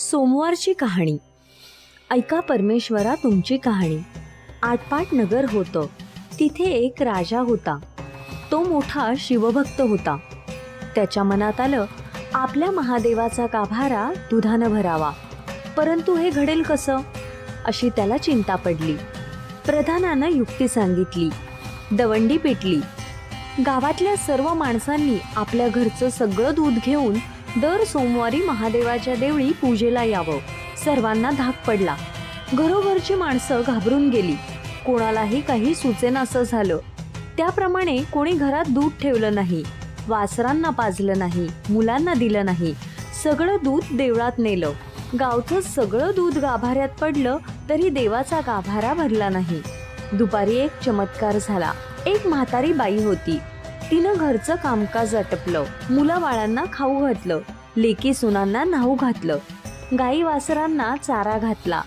सोमवारची कहाणी. ऐका परमेश्वरा तुमची कहाणी. आटपाट नगर होतं. तिथे एक राजा होता. तो मोठा शिवभक्त होता. त्याच्या मनात आलं आपल्या महादेवाचा गाभारा दुधानं भरावा. परंतु हे घडेल कसं? अशी त्याला चिंता पडली. प्रधानानं युक्ती सांगितली. दवंडी पेटली. गावातल्या सर्व माणसांनी आपल्या घरचं सगळं दूध घेऊन दर सोमवारी महादेवाच्या देवळी पूजेला यावं. सर्वांना धाक पडला. घरोघरची माणसं घाबरून गेली. कोणालाही काही सुचेनासं झालं. त्याप्रमाणे कोणी घरात दूध ठेवलं नाही. वासरांना पाजलं नाही. मुलांना दिलं नाही. सगळं दूध देवळात नेलं. गावचं सगळं दूध गाभाऱ्यात पडलं तरी देवाचा गाभारा भरला नाही. दुपारी एक चमत्कार झाला. एक म्हातारी बाई होती. तिनं घरचं कामकाज आटपलं मुलाबाळांना खाऊ घातलं. लेकी सुनांना न्हाऊ घातलं. गाई वासरांना चारा घातला.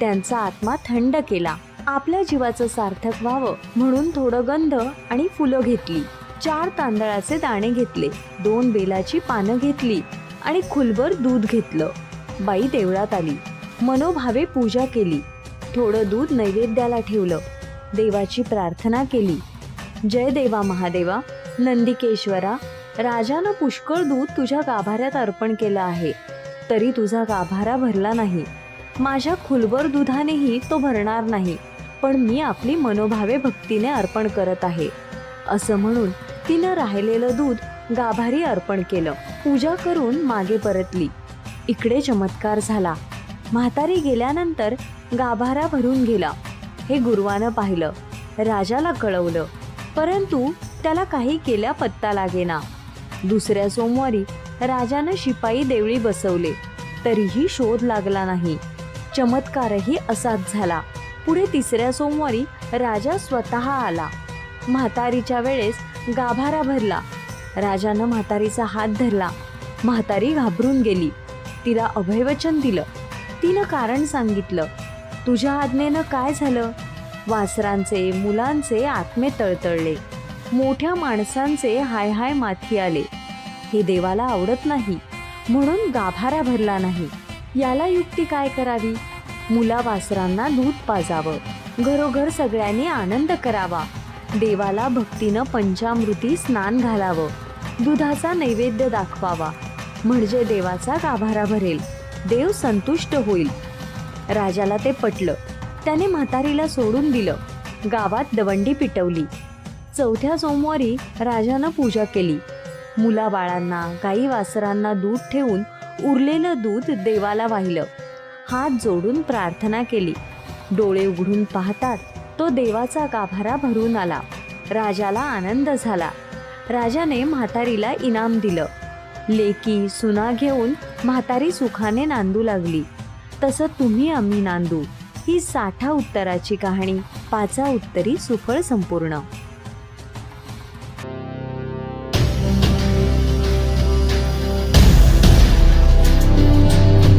त्यांचा आत्मा थंड केला. आपल्या जीवाचं सार्थक व्हावं म्हणून थोडं गंध आणि फुलं घेतली. चार तांदळाचे दाणे घेतले. दोन बेलाची पानं घेतली आणि खुलभर दूध घेतलं. बाई देवळात आली. मनोभावे पूजा केली. थोडं दूध नैवेद्याला ठेवलं. देवाची प्रार्थना केली. जय देवा महादेवा. नंदिकेश्वरा राजानं पुष्कळ दूध तुझ्या गाभाऱ्यात अर्पण केलं आहे. तरी तुझा गाभारा भरला नाही. माझ्या खुलवर दुधानेही तो भरणार नाही. पण मी आपली मनोभावे भक्तीने अर्पण करत आहे. असं म्हणून तिनं राहिलेलं दूध गाभारी अर्पण केलं. पूजा करून मागे परतली. इकडे चमत्कार झाला. म्हातारी गेल्यानंतर गाभारा भरून गेला. हे गुरुवानं पाहिलं. राजाला कळवलं. परंतु त्याला काही केल्या पत्ता लागेना. दुसऱ्या सोमवारी राजानं शिपाई देवळी बसवले. तरीही शोध लागला नाही. चमत्कारही असाच झाला. पुढे तिसऱ्या सोमवारी राजा स्वतः आला. म्हातारीच्या वेळेस गाभारा भरला. राजानं म्हातारीचा हात धरला. म्हातारी घाबरून गेली. तिला अभयवचन दिलं. तिनं कारण सांगितलं. तुझ्या आज्ञेनं काय झालं? वासरांचे मुलांचे आत्मे तळतळले. मोठ्या माणसांचे हाय हाय माथी आले. हे देवाला आवडत नाही. म्हणून गाभारा भरला नाही. याला युक्ती काय करावी? मुला वासरांना दूध पाजावं. घरोघर सगळ्यांनी आनंद करावा. देवाला भक्तीनं पंचामृती स्नान घालावं. दुधाचा नैवेद्य दाखवावा. म्हणजे देवाचा गाभारा भरेल. देव संतुष्ट होईल. राजाला ते पटलं. त्याने म्हातारीला सोडून दिलं. गावात दवंडी पिटवली. चौथ्या सोमवारी राजानं पूजा केली. मुलाबाळांना गाई वासरांना दूध ठेवून उरलेलं दूध देवाला वाहिलं. हात जोडून प्रार्थना केली. डोळे उघडून पाहतात तो देवाचा गाभारा भरून आला. राजाला आनंद झाला. राजाने म्हातारीला इनाम दिलं. लेकी सुना घेऊन म्हातारी सुखाने नांदू लागली. तसं तुम्ही आम्ही नांदू. ही साठा उत्तराची कहाणी पाचा उत्तरी सुफळ संपूर्ण.